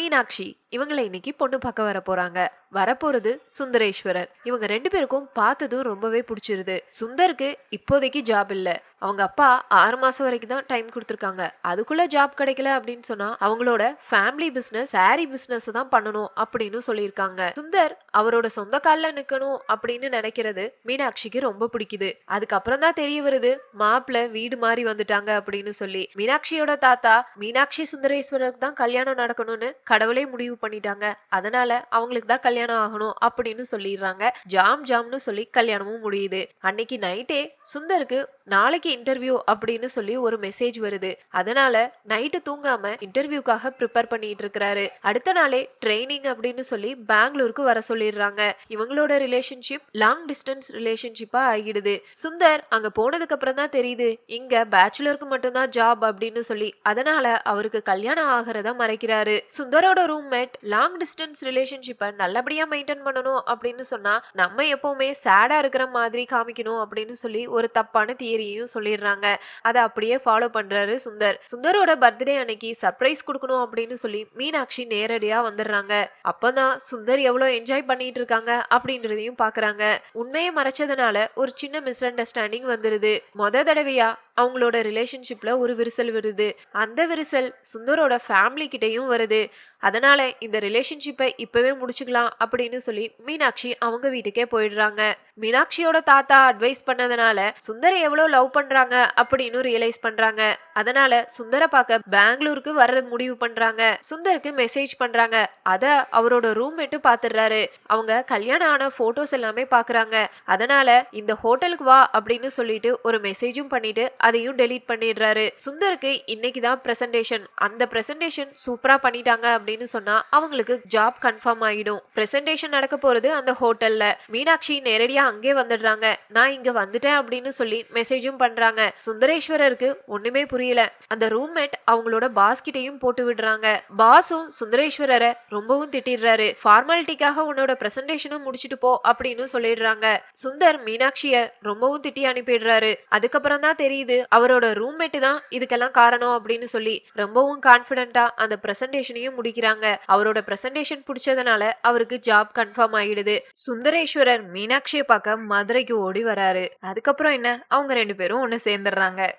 மீனாட்சி இவங்களை இன்னைக்கு பொண்ணு பார்க்க வர போறாங்க வரப்போறது சுந்தரேஸ்வரர். இவங்க ரெண்டு பேருக்கும் பார்த்ததும் ரொம்பவே பிடிச்சிருது. சுந்தருக்கு இப்போதைக்கு ஜாப் இல்ல. அவங்க அப்பா ஆறு மாசம் வரைக்கும் தான் டைம் கொடுத்துருக்காங்க. அதுக்குள்ள ஜாப் கிடைக்கல அப்படின்னு சொன்னா அவங்களோட ஃபேமிலி பிசினஸ் சாரி பிசினஸ் தான் பண்ணணும் அப்படின்னு சொல்லியிருக்காங்க. சுந்தர் அவரோட சொந்த கால்ல நிக்கணும் அப்படின்னு நினைக்கிறது மீனாட்சிக்கு ரொம்ப பிடிக்குது. அதுக்கப்புறம் தான் தெரிய வருது மாப்பிள்ள வீடு மாறி வந்துட்டாங்க அப்படின்னு சொல்லி. மீனாட்சியோட தாத்தா மீனாட்சி சுந்தரேஸ்வரருக்கு தான் கல்யாணம் நடக்கணும்னு கடவுளே முடிவு பண்ணிட்டாங்க. அதனால அவங்களுக்கு தான் கல்யாணம் ஆகணும் அப்படின்னு சொல்லிடுறாங்க. ஜாம் ஜாம்னு சொல்லி கல்யாணமும் முடியுது. அன்னைக்கு நைட்டே சுந்தருக்கு நாளைக்கு இன்டர்வியூ அப்படின்னு சொல்லி ஒரு மெசேஜ் வருது. அதனால நைட்டு தூங்காம இன்டர்வியூக்காக ப்ரிப்பேர் பண்ணிட்டு இருக்கிறாரு. அடுத்த நாளே ட்ரைனிங் அப்படின்னு சொல்லி பெங்களூருக்கு வர சொல்லிடுறாங்க. இவங்களோட ரிலேஷன்ஷிப் லாங் டிஸ்டன்ஸ் ரிலேஷன்ஷிப்பா ஆகிடுது. சுந்தர் அங்க போனதுக்கு அப்புறம் தான் தெரியுது. இங்க பேச்சுலருக்கு மட்டும்தான் ஜாப் அப்படின்னு சொல்லி. அதனால அவருக்கு கல்யாணம் ஆகிறத மறைக்கிறாரு. சுந்தரோட ரூம்மேட் லாங் டிஸ்டன்ஸ் ரிலேஷன்ஷிப்பை நல்லபடியா மெயின்டைன் பண்ணணும் அப்படின்னு சொன்னா நம்ம எப்பவுமே சேடா இருக்கிற மாதிரி காமிக்கணும் அப்படின்னு சொல்லி ஒரு தப்பான தியரியும் சொல்லிடுறாங்க. அதை அப்படியே ஃபாலோ பண்றாரு சுந்தர். சுந்தரோட பர்த்டே அன்னைக்கு சர்ப்ரைஸ் கொடுக்கணும் அப்படின்னு சொல்லி மீனாட்சி நேரடியா வந்துடுறாங்க. அப்பதான் சுந்தர் எவ்வளவு என்ஜாய் பண்ணிட்டு இருக்காங்க அப்படின்றதையும் பாக்குறாங்க. உண்மையை மறைச்சதுனால ஒரு சின்ன மிஸ் அண்டர்ஸ்டாண்டிங் வந்துருது. மொத தடவையா அவங்களோட ரிலேஷன்ஷிப்பில் ஒரு விரிசல் வருது. அந்த விரிசல் சுந்தரோட ஃபேமிலி கிட்டேயும் வருது. அதனால இந்த ரிலேஷன்ஷிப்பை இப்போவே முடிச்சுக்கலாம் அப்படின்னு சொல்லி மீனாட்சி அவங்க வீட்டுக்கே போயிடுறாங்க. மீனாட்சியோட தாத்தா அட்வைஸ் பண்ணதுனால சுந்தரை எவ்வளோ லவ் பண்றாங்க அப்படின்னு ரியலைஸ் பண்றாங்க. அதனால சுந்தரை பார்க்க பெங்களூருக்கு வர்றது முடிவு பண்ணுறாங்க சுந்தருக்கு மெசேஜ் பண்றாங்க. அதை அவரோட ரூம்மேட்டு பார்த்துடுறாரு அவங்க கல்யாணம் ஆன ஃபோட்டோஸ் எல்லாமே பாக்குறாங்க. அதனால இந்த ஹோட்டலுக்கு வா அப்படின்னு சொல்லிட்டு ஒரு மெசேஜும் பண்ணிட்டு அதையும் டெலீட் பண்ணிடுறாரு. சுந்தருக்கு இன்னைக்கு தான் பிரசன்டேஷன் அந்த பிரசன்டேஷன் சூப்பரா பண்ணிட்டாங்க அப்படின்னு சொன்னா அவங்களுக்கு ஜாப் கன்ஃபார்ம் ஆயிடும். பிரசன்டேஷன் நடக்க போறது அந்த ஹோட்டல்ல மீனாட்சி நேரடியா அங்கே வந்துடுறாங்க. நான் இங்க வந்துட்டேன் அப்படின்னு சொல்லி மெசேஜும் பண்றாங்க. சுந்தரேஸ்வரருக்கு ஒண்ணுமே புரியல. அந்த ரூம்மேட் அவங்களோட பாஸ் கிட்டையும் போட்டு விடுறாங்க. பாஸும் சுந்தரேஸ்வரரை ரொம்பவும் திட்டிடுறாரு. ஃபார்மாலிட்டிக்காக உன்னோட பிரசன்டேஷனும் முடிச்சிட்டு போ அப்படின்னு சொல்லிடுறாங்க. சுந்தர் மீனாட்சிய ரொம்பவும் திட்டி அனுப்பிடுறாரு. அதுக்கப்புறம் தான் தெரியுது அவரோட ரூம்மேட்டு தான் இதுக்கெல்லாம் காரணம் அப்படின்னு சொல்லி ரொம்பவும் கான்பிடண்டா அந்த பிரசன்டேஷனையும் முடிக்கிறாங்க. அவரோட பிரசன்டேஷன் பிடிச்சதுனால அவருக்கு ஜாப் கன்ஃபார்ம் ஆயிடுது. சுந்தரேஸ்வரர் மீனாட்சியை பார்க்க மதுரைக்கு ஓடி வராரு. அதுக்கப்புறம் என்ன? அவங்க ரெண்டு பேரும் ஒன்னு சேர்ந்துடுறாங்க.